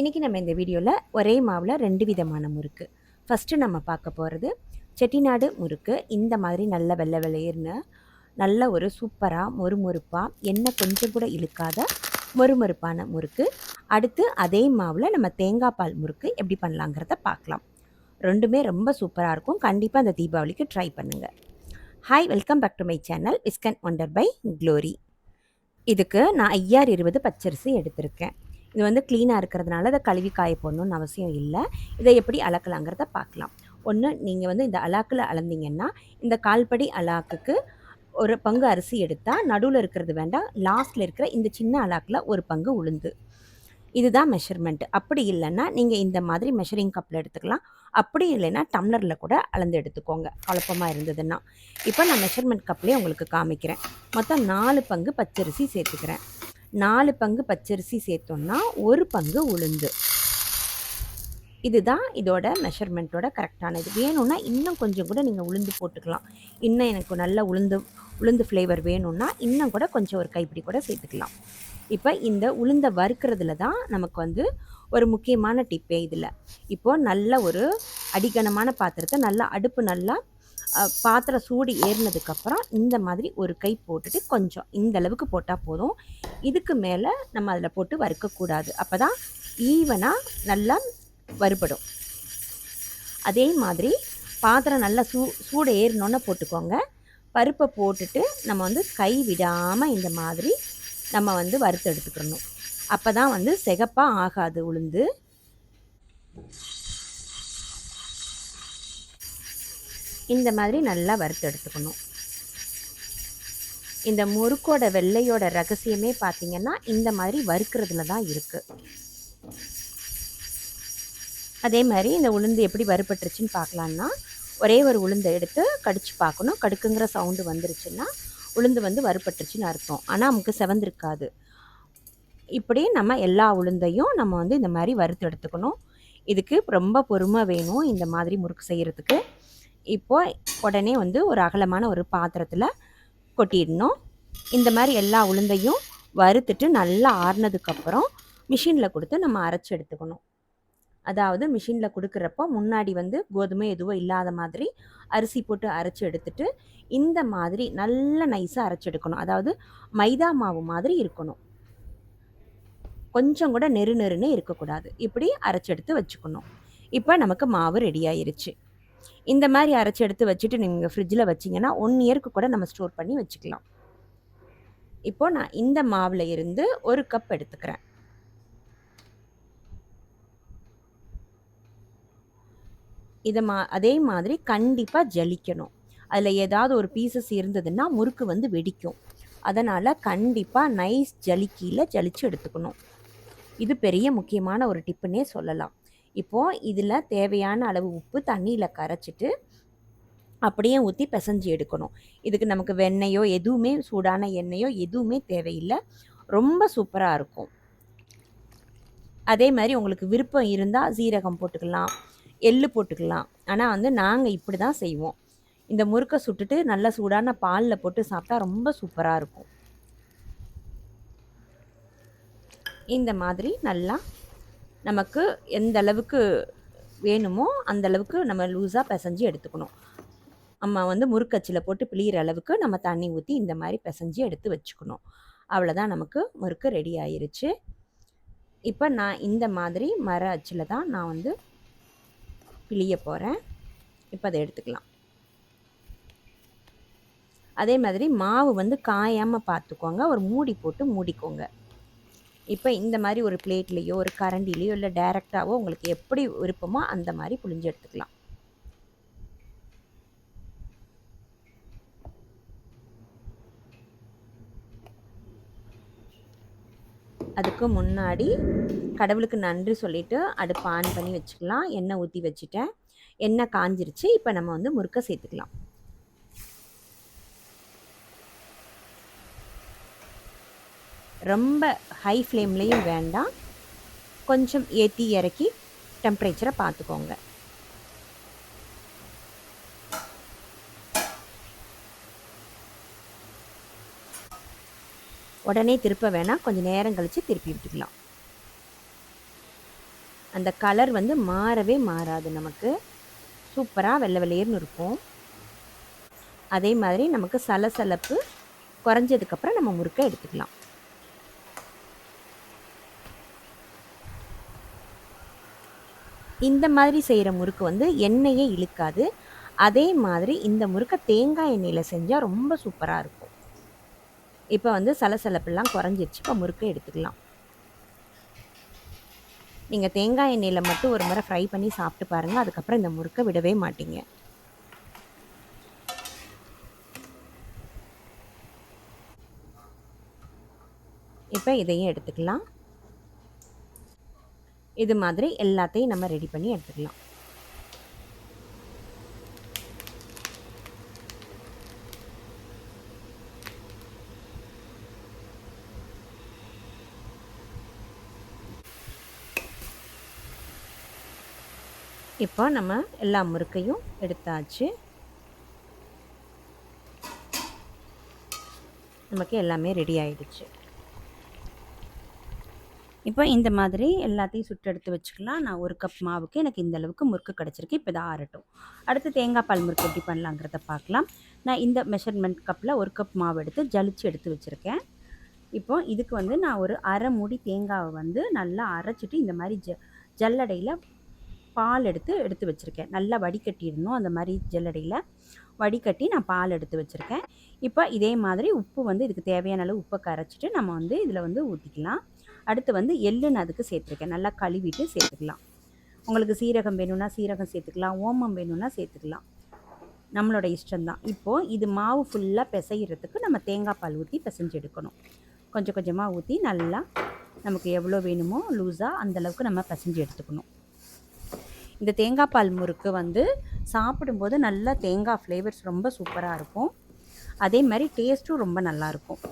இன்றைக்கி நம்ம இந்த வீடியோவில் ஒரே மாவில் ரெண்டு விதமான முறுக்கு. ஃபஸ்ட்டு நம்ம பார்க்க போகிறது செட்டிநாடு முறுக்கு. இந்த மாதிரி நல்ல வெள்ளை வெளையர்னு நல்ல ஒரு சூப்பராக மொறுமொறுப்பாக எண்ணெய் கொஞ்சம் கூட இழுக்காத மொறுமொறுப்பான முறுக்கு. அடுத்து அதே மாவில் நம்ம தேங்காய் பால் முறுக்கு எப்படி பண்ணலாங்கிறத பார்க்கலாம். ரெண்டுமே ரொம்ப சூப்பராக இருக்கும். கண்டிப்பாக அந்த தீபாவளிக்கு ட்ரை பண்ணுங்கள் hi welcome back to my channel whisk and wonder by Glory இதுக்கு நான் ஐயாறு இருபது பச்சரிசி எடுத்திருக்கேன். இது வந்து க்ளீனாக இருக்கிறதுனால அதை கழுவி காய போடணும்னு அவசியம் இல்லை. இதை எப்படி அளக்கலாங்கிறத பார்க்கலாம். ஒன்று நீங்கள் வந்து இந்த அலாக்கில் அளந்தீங்கன்னா இந்த கால்படி அலாக்குக்கு ஒரு பங்கு அரிசி எடுத்தால் நடுவில் இருக்கிறது வேண்டாம் லாஸ்ட்டில் இருக்கிற இந்த சின்ன அலாக்கில் ஒரு பங்கு உளுந்து. இதுதான் மெஷர்மெண்ட் அப்படி இல்லைன்னா நீங்கள் இந்த மாதிரி மெஷரிங் கப்பில் எடுத்துக்கலாம். அப்படி இல்லைன்னா டம்ளரில் கூட அளந்து எடுத்துக்கோங்க. குழப்பமாக இருந்ததுன்னா. இப்போ நான் மெஷர்மெண்ட் கப்லேயே உங்களுக்கு காமிக்கிறேன். மொத்தம் நாலு பங்கு பச்சரிசி சேர்த்துக்கிறேன். நாலு பங்கு பச்சரிசி சேர்த்தோன்னா ஒரு பங்கு உளுந்து. இதுதான் இதோட மெஷர்மெண்ட்டோட கரெக்டான இது. வேணும்னா இன்னும் கொஞ்சம் கூட நீங்கள் உளுந்து போட்டுக்கலாம். இன்னும் எனக்கு நல்ல உளுந்து உளுந்து ஃப்ளேவர் வேணும்னா இன்னும் கூட கொஞ்சம் ஒரு கைப்பிடி கூட சேர்த்துக்கலாம். இப்போ இந்த உளுந்தை வறுக்கிறதுல தான் நமக்கு வந்து ஒரு முக்கியமான டிப்பே இதில். இப்போது நல்ல ஒரு அடிகனமான பாத்திரத்தை நல்லா அடுப்பு நல்லா பாத்திரம் சூடு ஏறினதுக்கப்புறம் இந்த மாதிரி ஒரு கை போட்டுட்டு கொஞ்சம் இந்த அளவுக்கு போட்டால் போதும். இதுக்கு மேலே நம்ம அதில் போட்டு வறுக்கக்கூடாது. அப்போ தான் ஈவனாக நல்லா வறுபடும். அதே மாதிரி பாத்திரம் நல்லா சூ சூடு ஏறினோன்னு போட்டுக்கோங்க. பருப்பை போட்டுட்டு நம்ம வந்து கை விடாமல் இந்த மாதிரி நம்ம வந்து வறுத்து எடுத்துக்கணும். அப்போ தான் வந்து சிகப்பாக ஆகாது உளுந்து. இந்த மாதிரி நல்லா வறுத்து எடுத்துக்கணும். இந்த முறுக்கோட வெள்ளையோட ரகசியமே பார்த்தீங்கன்னா இந்த மாதிரி வறுக்கிறதுல தான் இருக்குது அதே மாதிரி இந்த உளுந்து எப்படி வறுபட்டுருச்சுன்னு பார்க்கலான்னா ஒரே ஒரு உளுந்தை எடுத்து கடிச்சு பார்க்கணும் கடுக்குங்கிற சவுண்டு வந்துருச்சுன்னா உளுந்து வந்து வறுபட்டுருச்சுன்னு அர்த்தம். ஆனால் நமக்கு செவந்திருக்காது. இப்படி நம்ம எல்லா உளுந்தையும் நம்ம வந்து இந்த மாதிரி வறுத்து எடுத்துக்கணும். இதுக்கு ரொம்ப பொறுமை வேணும் இந்த மாதிரி முறுக்கு செய்கிறதுக்கு இப்போ உடனே வந்து ஒரு அகலமான ஒரு பாத்திரத்தில் கொட்டிடணும். இந்த மாதிரி எல்லா உளுந்தையும் வறுத்துட்டு நல்லா ஆறுனதுக்கப்புறம் மிஷினில் கொடுத்து நம்ம அரைச்சி எடுத்துக்கணும். அதாவது மிஷினில் கொடுக்குறப்போ முன்னாடி வந்து கோதுமை எதுவும் இல்லாத மாதிரி அரிசி போட்டு அரைச்சி எடுத்துட்டு இந்த மாதிரி நல்ல நைஸாக அரைச்சி எடுக்கணும். அதாவது மைதா மாவு மாதிரி இருக்கணும். கொஞ்சம் கூட நெரு நெருன்னு இருக்கக்கூடாது. இப்படி அரைச்சி எடுத்து வச்சுக்கணும். இப்போ நமக்கு மாவு ரெடி ஆயிருச்சு. இந்த மாதிரி அரைச்சி எடுத்து வச்சுட்டு நீங்கள் ஃப்ரிட்ஜில் வச்சிங்கன்னா ஒன் இயருக்கு கூட நம்ம ஸ்டோர் பண்ணி வச்சுக்கலாம். இப்போ நான் இந்த மாவில் இருந்து ஒரு கப் எடுத்துக்கிறேன். இதை மா அதே மாதிரி கண்டிப்பாக ஜலிக்கணும். அதில் ஏதாவது ஒரு பீசஸ் இருந்ததுன்னா முறுக்கு வந்து வெடிக்கும். அதனால் கண்டிப்பாக நைஸ் ஜலிக்கியில் ஜலிச்சு எடுத்துக்கணும். இது பெரிய முக்கியமான ஒரு டிப்புன்னே சொல்லலாம். இப்போது இதில் தேவையான அளவு உப்பு தண்ணியில் கரைச்சிட்டு அப்படியே ஊற்றி பிசைஞ்சு எடுக்கணும். இதுக்கு நமக்கு வெண்ணெயோ எதுவுமே சூடான எண்ணெயோ எதுவுமே தேவையில்லை. ரொம்ப சூப்பராக இருக்கும். அதே மாதிரி உங்களுக்கு விருப்பம் இருந்தால் சீரகம் போட்டுக்கலாம் எள்ளு போட்டுக்கலாம். ஆனால் வந்து நாங்கள் இப்படி தான் செய்வோம். இந்த முறுக்கை சுட்டுட்டு நல்ல சூடான பாலில் போட்டு சாப்பிட்டா ரொம்ப சூப்பராக இருக்கும். இந்த மாதிரி நல்லா நமக்கு எந்த அளவுக்கு வேணுமோ அந்த அளவுக்கு நம்ம லூஸாக பிசைஞ்சு எடுத்துக்கணும். நம்ம வந்து முறுக்கச்சில் போட்டு பிழியிற அளவுக்கு நம்ம தண்ணி ஊற்றி இந்த மாதிரி பிசைஞ்சு எடுத்து வச்சுக்கணும். அவ்வளோதான் நமக்கு முறுக்கு ரெடி ஆயிருச்சு. இப்போ நான் இந்த மாதிரி மர அச்சில் தான் நான் வந்து பிழிய போகிறேன் இப்போ அதை எடுத்துக்கலாம். அதே மாதிரி மாவு வந்து காயாமல் பார்த்துக்கோங்க ஒரு மூடி போட்டு மூடிக்கோங்க. இப்போ இந்த மாதிரி ஒரு பிளேட்லேயோ ஒரு கரண்டிலேயோ இல்லை டைரெக்டாகவோ உங்களுக்கு எப்படி விருப்பமோ அந்த மாதிரி புளிஞ்சு எடுத்துக்கலாம். அதுக்கு முன்னாடி கடவுளுக்கு நன்றி சொல்லிவிட்டு அடுப்பு ஆன் பண்ணி வச்சுக்கலாம். எண்ணெய் ஊற்றி வச்சுட்டேன். எண்ணெய் காஞ்சிருச்சு. இப்போ நம்ம வந்து முறுக்கை சேர்த்துக்கலாம். ரொம்ப ஹை ஃப்ளேம்லேயும் வேண்டாம். கொஞ்சம் ஏற்றி இறக்கி டெம்ப்ரேச்சரை பார்த்துக்கோங்க உடனே திருப்ப வேணாம். கொஞ்சம் நேரம் கழித்து திருப்பி விட்டுக்கலாம். அந்த கலர் வந்து மாறவே மாறாது நமக்கு. சூப்பராக வெள்ளை வெள்ளையர்னு இருக்கும். அதே மாதிரி நமக்கு சலசலப்பு குறைஞ்சதுக்கப்புறம் நம்ம முறுக்கை எடுத்துக்கலாம். இந்த மாதிரி செய்கிற முறுக்கு வந்து எண்ணெயே இழுக்காது. அதே மாதிரி இந்த முறுக்கை தேங்காய் எண்ணெயில் செஞ்சால் ரொம்ப சூப்பராக இருக்கும். இப்போ வந்து சலசலப்பெல்லாம் குறைஞ்சிருச்சு. இப்போ முறுக்கை எடுத்துக்கலாம். நீங்கள் தேங்காய் எண்ணெயில் மட்டும் ஒரு முறை ஃப்ரை பண்ணி சாப்பிட்டு பாருங்கள் அதுக்கப்புறம் இந்த முறுக்கை விடவே மாட்டீங்க. இப்போ இதையும் எடுத்துக்கலாம். இது மாதிரி எல்லாத்தையும் நம்ம ரெடி பண்ணி எடுத்துக்கலாம். இப்போ நம்ம எல்லா முறுக்கையும் எடுத்தாச்சு. நமக்கு எல்லாமே ரெடி ஆயிடுச்சு. இப்போ இந்த மாதிரி எல்லாத்தையும் சுட்டு எடுத்து வச்சுக்கலாம். நான் ஒரு கப் மாவுக்கு எனக்கு இந்த அளவுக்கு முறுக்கு கிடச்சிருக்கு. இப்போ இதை ஆறட்டும். அடுத்து தேங்காய் பால் முறுக்கு எப்படி பண்ணலாங்கிறத பார்க்கலாம். நான் இந்த மெஷர்மெண்ட் கப்பில் ஒரு கப் மாவு எடுத்து ஜலிச்சு எடுத்து வச்சுருக்கேன். இப்போ இதுக்கு வந்து நான் ஒரு அரை மூடி தேங்காவை வந்து நல்லா அரைச்சிட்டு இந்த மாதிரி ஜ ஜல்லடையில் பால் எடுத்து எடுத்து வச்சுருக்கேன். நல்லா வடிகட்டிடணும் அந்த மாதிரி ஜல்லடையில். வடிகட்டி நான் பால் எடுத்து வச்சுருக்கேன். இப்போ இதே மாதிரி உப்பு வந்து இதுக்கு தேவையான அளவு உப்பை கரைச்சிட்டு நம்ம வந்து இதில் வந்து ஊற்றிக்கலாம் அடுத்து வந்து எள்ளு நான் அதுக்கு சேர்த்துருக்கேன். நல்லா கழுவிட்டு சேர்த்துக்கலாம். உங்களுக்கு சீரகம் வேணும்னா சீரகம் சேர்த்துக்கலாம். ஓமம் வேணும்னா சேர்த்துக்கலாம். நம்மளோட இஷ்டம்தான். இப்போது இது மாவு ஃபுல்லாக பிசைகிறதுக்கு நம்ம தேங்காய் பால் ஊற்றி பிசைஞ்சு எடுக்கணும். கொஞ்சம் கொஞ்சமாக ஊற்றி நல்லா நமக்கு எவ்வளோ வேணுமோ லூஸாக அந்தளவுக்கு நம்ம பிசைஞ்சு எடுத்துக்கணும். இந்த தேங்காய் பால் முறுக்கு வந்து சாப்பிடும்போது நல்லா தேங்காய் ஃப்ளேவர்ஸ் ரொம்ப சூப்பராக இருக்கும். அதே மாதிரி டேஸ்ட்டும் ரொம்ப நல்லாயிருக்கும்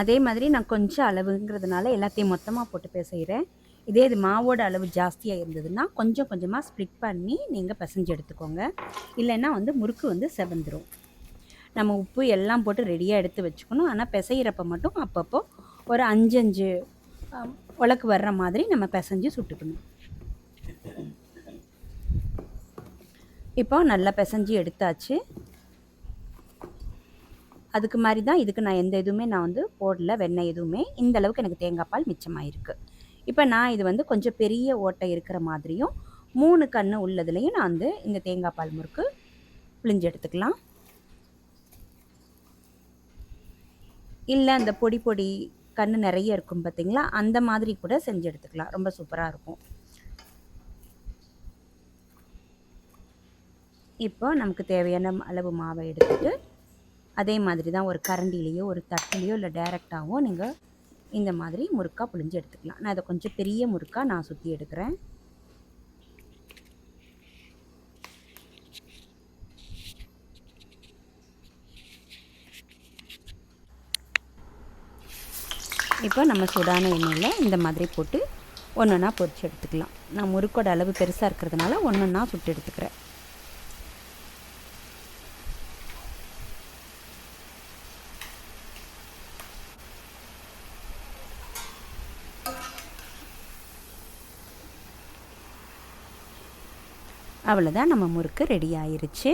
அதே மாதிரி நான் கொஞ்சம் அளவுங்கிறதுனால எல்லாத்தையும் மொத்தமாக போட்டு பேசுகிறேன் இதே இது மாவோட அளவு ஜாஸ்தியாக இருந்ததுன்னா கொஞ்சம் கொஞ்சமாக ஸ்ப்ளிட் பண்ணி நீங்கள் பசஞ்சு எடுத்துக்கோங்க. இல்லைன்னா வந்து முறுக்கு வந்து செவந்துடும் நம்ம உப்பு எல்லாம் போட்டு ரெடியாக எடுத்து வச்சுக்கணும். ஆனால் பிசைகிறப்ப மட்டும் அப்பப்போ ஒரு அஞ்சு அஞ்சு உலக்கு வர்ற மாதிரி நம்ம பிசைஞ்சு சுட்டுக்கணும். இப்போ நல்லா பிசைஞ்சு எடுத்தாச்சு. அதுக்கு மாதிரி தான் இதுக்கு நான் எந்த இதுவுமே நான் வந்து போடல வெண்ணெய் எதுவுமே. இந்த அளவுக்கு எனக்கு தேங்காய் பால் மிச்சமாயிருக்கு. இப்போ நான் இது வந்து கொஞ்சம் பெரிய ஓட்டை இருக்கிற மாதிரியும் மூணு கன்று உள்ளதுலேயும் நான் வந்து இந்த தேங்காய் பால் முறுக்கு பிழிஞ்சு எடுத்துக்கலாம். இல்லை அந்த பொடி பொடி கண் நிறைய இருக்கும் பார்த்தீங்களா அந்த மாதிரி கூட செஞ்சு எடுத்துக்கலாம். ரொம்ப சூப்பராக இருக்கும். இப்போ நமக்கு தேவையான அளவு மாவை எடுத்துட்டு அதே மாதிரி தான் ஒரு கரண்டிலேயோ ஒரு தட்டிலையோ இல்லை டைரெக்டாகவோ நீங்கள் இந்த மாதிரி முறுக்காக புழிஞ்சு எடுத்துக்கலாம். நான் இதை கொஞ்சம் பெரிய முறுக்காக நான் சுற்றி எடுக்கிறேன். இப்போ நம்ம சூடான எண்ணெயில் இந்த மாதிரி போட்டு ஒன்று ஒன்றா பொரிச்சு எடுத்துக்கலாம். நான் முறுக்கோட அளவு பெருசாக இருக்கிறதுனால ஒன்று ஒன்றா சுட்டு எடுத்துக்கிறேன். அவ்வளோதான் நம்ம முறுக்கு ரெடி ஆயிருச்சு.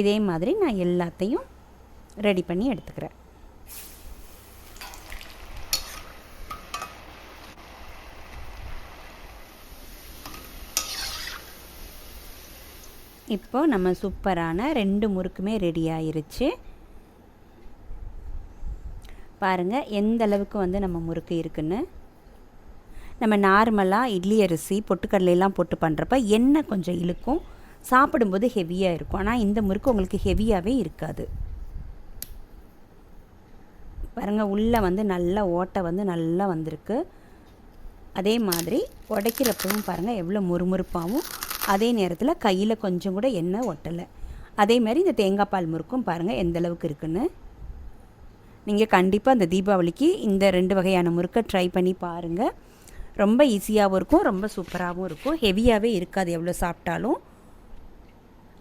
இதே மாதிரி நான் எல்லாத்தையும் ரெடி பண்ணி எடுத்துக்கிறேன். இப்போ நம்ம சூப்பரான ரெண்டு முறுக்குமே ரெடி ஆயிருச்சு. பாருங்கள் எந்த அளவுக்கு வந்து நம்ம முறுக்கு இருக்குன்னு. நம்ம நார்மலாக இட்லி அரிசி பொட்டுக்கடலையெல்லாம் போட்டு பண்ணுறப்ப எண்ணெய் கொஞ்சம் இழுக்கும். சாப்பிடும்போது ஹெவியாக இருக்கும். ஆனால் இந்த முறுக்கு உங்களுக்கு ஹெவியாகவே இருக்காது. பாருங்கள் உள்ளே வந்து நல்லா ஓட்டை வந்து நல்லா வந்திருக்கு. அதே மாதிரி உடைக்கிறப்பவும் பாருங்கள் எவ்வளோ முறுமுறுப்பாகவும் அதே நேரத்தில் கையில் கொஞ்சம் கூட எண்ணெய் ஒட்டலை. அதே மாதிரி இந்த தேங்காய் பால் முறுக்கும் பாருங்கள் எந்த அளவுக்கு இருக்குன்னு. நீங்கள் கண்டிப்பாக இந்த தீபாவளிக்கு இந்த ரெண்டு வகையான முறுக்கை ட்ரை பண்ணி பாருங்கள் ரொம்ப ஈஸியாகவும் இருக்கும் ரொம்ப சூப்பராகவும் இருக்கும். ஹெவியாகவே இருக்காது எவ்வளோ சாப்பிட்டாலும்.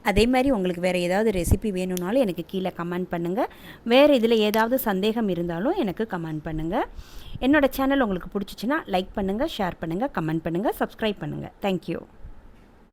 அதே மாதிரி உங்களுக்கு வேறு ஏதாவது ரெசிபி வேணும்னாலும் எனக்கு கீழே கமெண்ட் பண்ணுங்கள் வேறு இதில் ஏதாவது சந்தேகம் இருந்தாலும் எனக்கு கமெண்ட் பண்ணுங்கள் என்னோடய சேனல் உங்களுக்கு பிடிச்சிச்சின்னா லைக் பண்ணுங்கள் ஷேர் பண்ணுங்கள் கமெண்ட் பண்ணுங்கள் சப்ஸ்கிரைப் பண்ணுங்கள் தேங்க்யூ